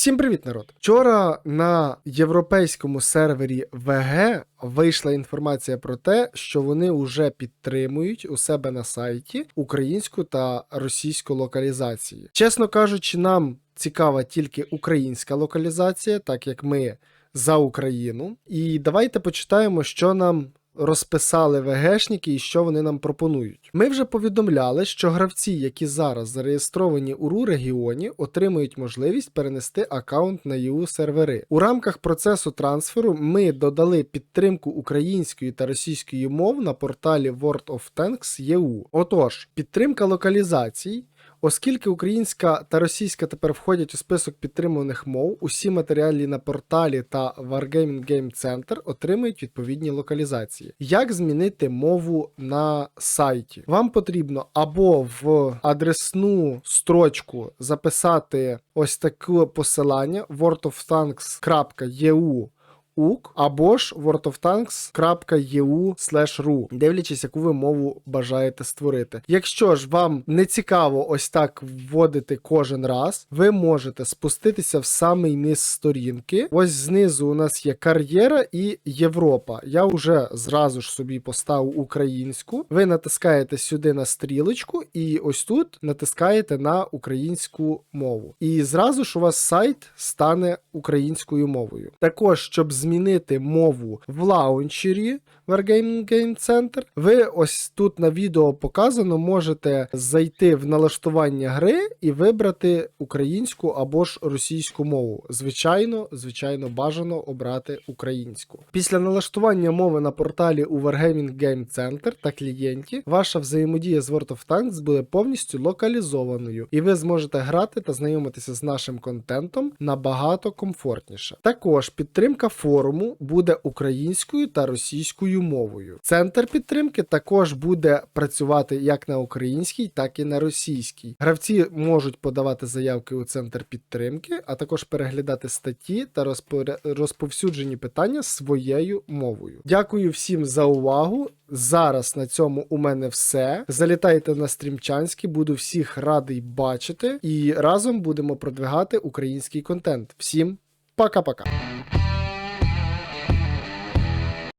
Всім привіт, народ! Вчора на європейському сервері VG вийшла інформація про те, що вони вже підтримують у себе на сайті українську та російську локалізації. Чесно кажучи, нам цікава тільки українська локалізація, так як ми за Україну. І давайте почитаємо, що нам розписали ВГшники і що вони нам пропонують. Ми вже повідомляли, що гравці, які зараз зареєстровані у РУ регіоні, отримують можливість перенести аккаунт на ЄУ сервери. У рамках процесу трансферу ми додали підтримку української та російської мов на порталі World of Tanks. Отож, підтримка локалізацій. Оскільки українська та російська тепер входять у список підтримуваних мов, усі матеріали на порталі та Wargaming Game Center отримують відповідні локалізації. Як змінити мову на сайті? Вам потрібно або в адресну строчку записати ось таке посилання worldoftanks.eu УК або ж worldoftanks.eu ru, дивлячись, яку ви мову бажаєте створити. Якщо ж вам не цікаво ось так вводити кожен раз, ви можете спуститися в самий низ сторінки. Ось знизу у нас є кар'єра і Європа. Я вже зразу ж собі поставив українську. Ви натискаєте сюди на стрілочку, і ось тут натискаєте на українську мову. І зразу ж у вас сайт стане українською мовою. Також, щоб змінити мову в лаунчері Wargaming Game Center, ви ось тут на відео показано можете зайти в налаштування гри і вибрати українську або ж російську мову. Звичайно, звичайно, бажано обрати українську. Після налаштування мови на порталі у Wargaming Game Center та клієнті, ваша взаємодія з World of Tanks буде повністю локалізованою, і ви зможете грати та знайомитися з нашим контентом набагато комфортніше. Також підтримка форуму буде українською та російською мовою. Центр підтримки також буде працювати як на українській, так і на російській. Гравці можуть подавати заявки у центр підтримки, а також переглядати статті та розповсюджені питання своєю мовою. Дякую всім за увагу. Зараз на цьому у мене все. Залітайте на стрімчанський, буду всіх радий бачити, і разом будемо продвигати український контент. Всім пока-пока.